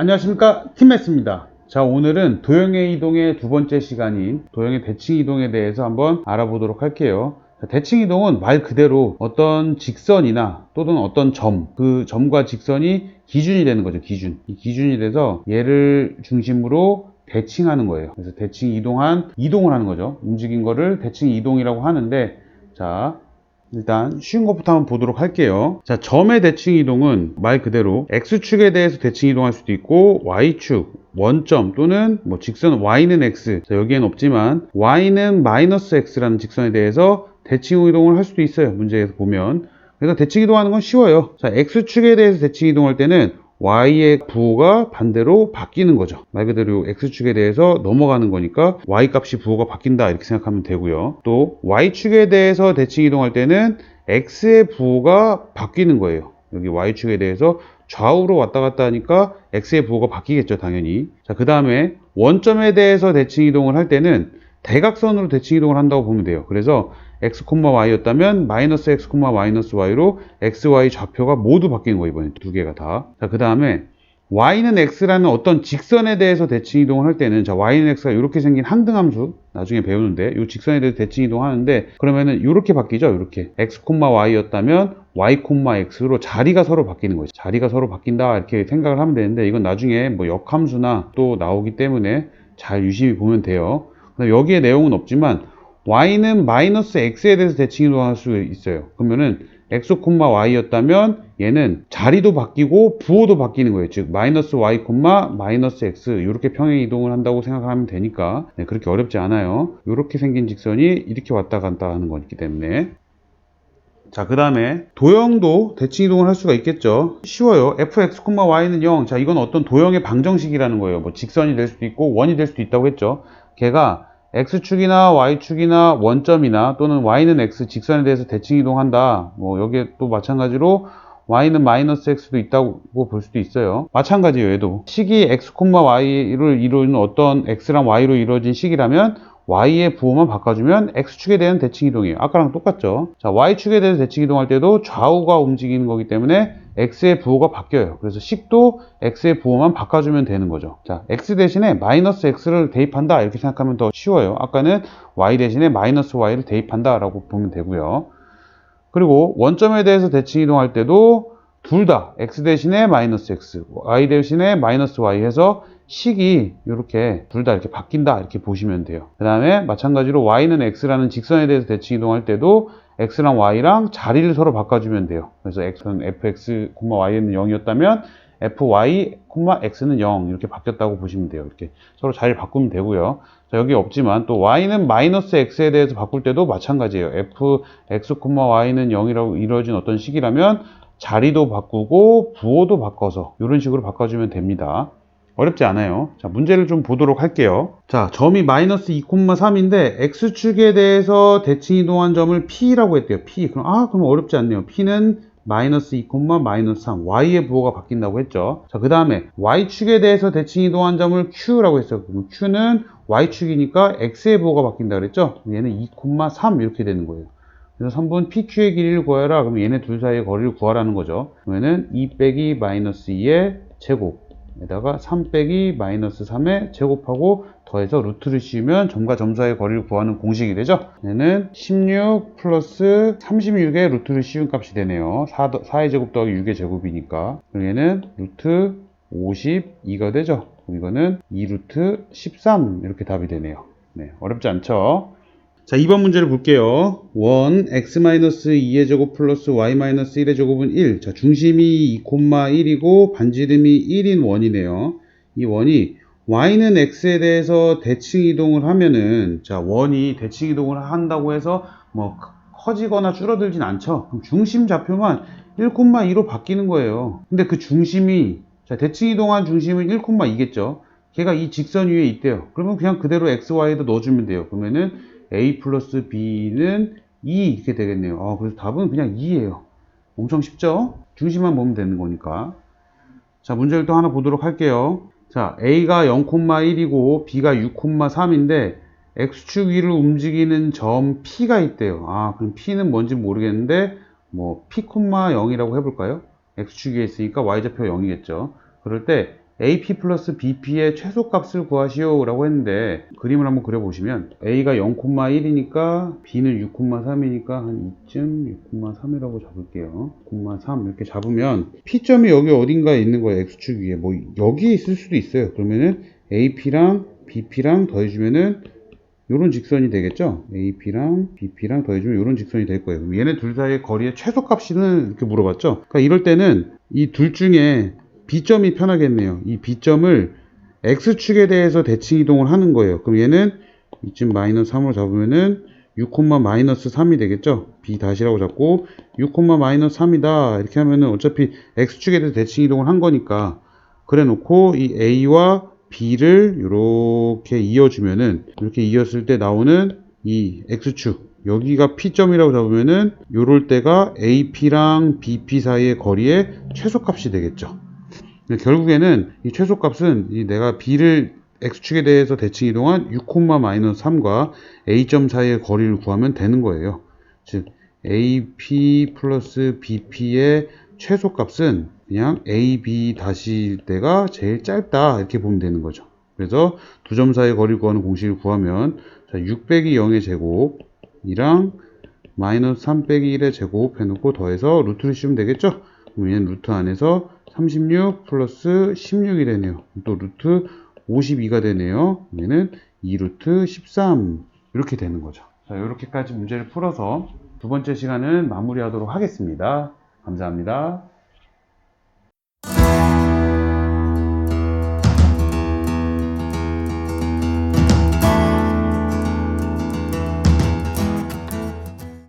안녕하십니까? 팀메스입니다. 자 오늘은 도형의 이동의 두 번째 시간인 도형의 대칭 이동에 대해서 한번 알아보도록 할게요. 자, 대칭 이동은 말 그대로 어떤 직선이나 또는 어떤 점, 그 점과 직선이 기준이 되는 거죠 기준. 이 기준이 돼서 얘를 중심으로 대칭하는 거예요. 그래서 대칭 이동한 이동을 하는 거죠. 움직인 거를 대칭 이동이라고 하는데 자 일단 쉬운 것부터 한번 보도록 할게요. 자, 점의 대칭 이동은 말 그대로 x축에 대해서 대칭 이동할 수도 있고 y축, 원점 또는 뭐 직선 y는 x. 자, 여기엔 없지만 y는 마이너스 x라는 직선에 대해서 대칭 이동을 할 수도 있어요. 문제에서 보면. 그래서 대칭 이동하는 건 쉬워요. 자, x축에 대해서 대칭 이동할 때는 y의 부호가 반대로 바뀌는 거죠. 말 그대로 x축에 대해서 넘어가는 거니까 y 값이 부호가 바뀐다 이렇게 생각하면 되고요. 또 y축에 대해서 대칭 이동할 때는 x의 부호가 바뀌는 거예요. 여기 y축에 대해서 좌우로 왔다 갔다 하니까 x의 부호가 바뀌겠죠, 당연히. 자, 그 다음에 원점에 대해서 대칭 이동을 할 때는 대각선으로 대칭 이동을 한다고 보면 돼요. 그래서 x, y였다면 마이너스 x, 마이너스 y로 x, y 좌표가 모두 바뀌는 거예요. 이번에 두 개가 다. 자, 그 다음에 y는 x라는 어떤 직선에 대해서 대칭 이동을 할 때는 자, y는 x가 이렇게 생긴 항등함수 나중에 배우는데 이 직선에 대해서 대칭 이동하는데 그러면은 이렇게 바뀌죠. 이렇게 x, y였다면 y, x로 자리가 서로 바뀌는 거죠. 자리가 서로 바뀐다 이렇게 생각을 하면 되는데 이건 나중에 뭐 역함수나 또 나오기 때문에 잘 유심히 보면 돼요. 여기에 내용은 없지만 y는 마이너스 x에 대해서 대칭 이동할 수 있어요. 그러면은 x, y였다면 얘는 자리도 바뀌고 부호도 바뀌는 거예요. 즉 마이너스 y, 마이너스 x 이렇게 평행 이동을 한다고 생각하면 되니까 네, 그렇게 어렵지 않아요. 이렇게 생긴 직선이 이렇게 왔다 갔다 하는 거기 때문에 자, 그 다음에 도형도 대칭 이동을 할 수가 있겠죠. 쉬워요. fx, y는 0. 자, 이건 어떤 도형의 방정식이라는 거예요. 뭐 직선이 될 수도 있고 원이 될 수도 있다고 했죠. 걔가 x축이나 y축이나 원점이나 또는 y는 x 직선에 대해서 대칭 이동한다. 뭐 여기에 또 마찬가지로 y는 마이너스 x도 있다고 볼 수도 있어요. 마찬가지예요, 얘도. 식이 x, y를 이루는 어떤 x랑 y로 이루어진 식이라면 y의 부호만 바꿔주면 x축에 대한 대칭 이동이에요. 아까랑 똑같죠. 자, y축에 대해서 대칭 이동할 때도 좌우가 움직이는 거기 때문에 x의 부호가 바뀌어요. 그래서 식도 x의 부호만 바꿔주면 되는 거죠. 자, x 대신에 마이너스 x를 대입한다 이렇게 생각하면 더 쉬워요. 아까는 y 대신에 마이너스 y를 대입한다 라고 보면 되고요. 그리고 원점에 대해서 대칭 이동할 때도 둘 다 x 대신에 마이너스 x, y 대신에 마이너스 y 해서 식이 이렇게 둘 다 이렇게 바뀐다 이렇게 보시면 돼요. 그 다음에 마찬가지로 y는 x라는 직선에 대해서 대칭 이동할 때도 x랑 y랑 자리를 서로 바꿔주면 돼요. 그래서 x는 fx, y는 0이었다면 fy, x는 0 이렇게 바뀌었다고 보시면 돼요. 이렇게 서로 자리를 바꾸면 되고요. 자, 여기 없지만 또 y는 마이너스 x에 대해서 바꿀 때도 마찬가지예요. f, x, y는 0이라고 이루어진 어떤 식이라면 자리도 바꾸고 부호도 바꿔서 이런 식으로 바꿔주면 됩니다. 어렵지 않아요. 자, 문제를 좀 보도록 할게요. 자, 점이 마이너스 2,3인데 x축에 대해서 대칭 이동한 점을 p라고 했대요. p. 그럼 아, 그럼 어렵지 않네요. p는 마이너스 2, 마이너스 3 y의 부호가 바뀐다고 했죠. 자, 그 다음에 y축에 대해서 대칭 이동한 점을 q라고 했어요. 그럼 q는 y축이니까 x의 부호가 바뀐다 그랬죠. 얘는 2, 3 이렇게 되는 거예요. 그래서 3분 PQ의 길이를 구하라. 그럼 얘네 둘 사이의 거리를 구하라는 거죠. 그러면은 2 빼기 마이너스 2의 제곱 에다가 3 빼기 마이너스 3의 제곱하고 더해서 루트를 씌우면 점과 점 사이의 거리를 구하는 공식이 되죠. 얘는 16 플러스 36의 루트를 씌운 값이 되네요. 4, 4의 제곱 더하기 6의 제곱이니까. 그럼 얘는 루트 52가 되죠. 이거는 2루트 13 이렇게 답이 되네요. 네, 어렵지 않죠? 자, 2번 문제를 볼게요. 1, x-2의 제곱 플러스 y-1의 제곱은 1. 자, 중심이 2,1이고 반지름이 1인 원이네요. 이 원이 y는 x에 대해서 대칭 이동을 하면은 자, 원이 대칭 이동을 한다고 해서 뭐 커지거나 줄어들진 않죠. 그럼 중심 좌표만 1,2로 바뀌는 거예요. 근데 그 중심이 자, 대칭 이동한 중심은 1,2겠죠. 걔가 이 직선 위에 있대요. 그러면 그냥 그대로 x, y에도 넣어주면 돼요. 그러면은 a 플러스 b는 2 이렇게 되겠네요. 아, 그래서 답은 그냥 2예요. 엄청 쉽죠? 중심만 보면 되는 거니까. 자, 문제를 또 하나 보도록 할게요. 자, a가 0,1이고 b가 6,3인데 x축 위를 움직이는 점 p가 있대요. 아, 그럼 p는 뭔지 모르겠는데 뭐 p,0이라고 해 볼까요? x축 위에 있으니까 y좌표 0이겠죠. 그럴 때 AP 플러스 BP의 최소값을 구하시오 라고 했는데 그림을 한번 그려보시면 A가 0,1이니까 B는 6,3이니까 한 이쯤 6,3이라고 잡을게요 6,3 이렇게 잡으면 P점이 여기 어딘가에 있는 거예요 X축 위에 뭐 여기에 있을 수도 있어요 그러면은 AP랑 BP랑 더해주면은 요런 직선이 되겠죠? AP랑 BP랑 더해주면 요런 직선이 될 거예요. 얘네 둘 사이의 거리의 최소값이는 이렇게 물어봤죠? 그러니까 이럴 때는 이 둘 중에 B점이 편하겠네요. 이 B점을 X축에 대해서 대칭 이동을 하는 거예요. 그럼 얘는 이쯤 마이너스 3으로 잡으면은 6, 마이너스 3이 되겠죠? B 다시라고 잡고 6, 마이너스 3이다. 이렇게 하면은 어차피 X축에 대해서 대칭 이동을 한 거니까 그래 놓고 이 A와 B를 이렇게 이어주면은 이렇게 이었을 때 나오는 이 X축 여기가 P점이라고 잡으면은 요럴 때가 AP랑 BP 사이의 거리의 최소값이 되겠죠. 결국에는 이 최소값은 이 내가 B를 X축에 대해서 대칭 이동한 6, 3과 A점 사이의 거리를 구하면 되는 거예요. 즉 AP 플러스 BP의 최소값은 그냥 AB 다시 때가 제일 짧다 이렇게 보면 되는 거죠. 그래서 두 점 사이의 거리를 구하는 공식을 구하면 자, 6 빼기 0의 제곱이랑 마이너스 3 빼기 1의 제곱 해놓고 더해서 루트를 씌우면 되겠죠? 그럼 얘는 루트 안에서 36 플러스 16이 되네요. 또 루트 52가 되네요. 얘는 2루트 13 이렇게 되는 거죠. 자, 이렇게까지 문제를 풀어서 두 번째 시간은 마무리하도록 하겠습니다. 감사합니다.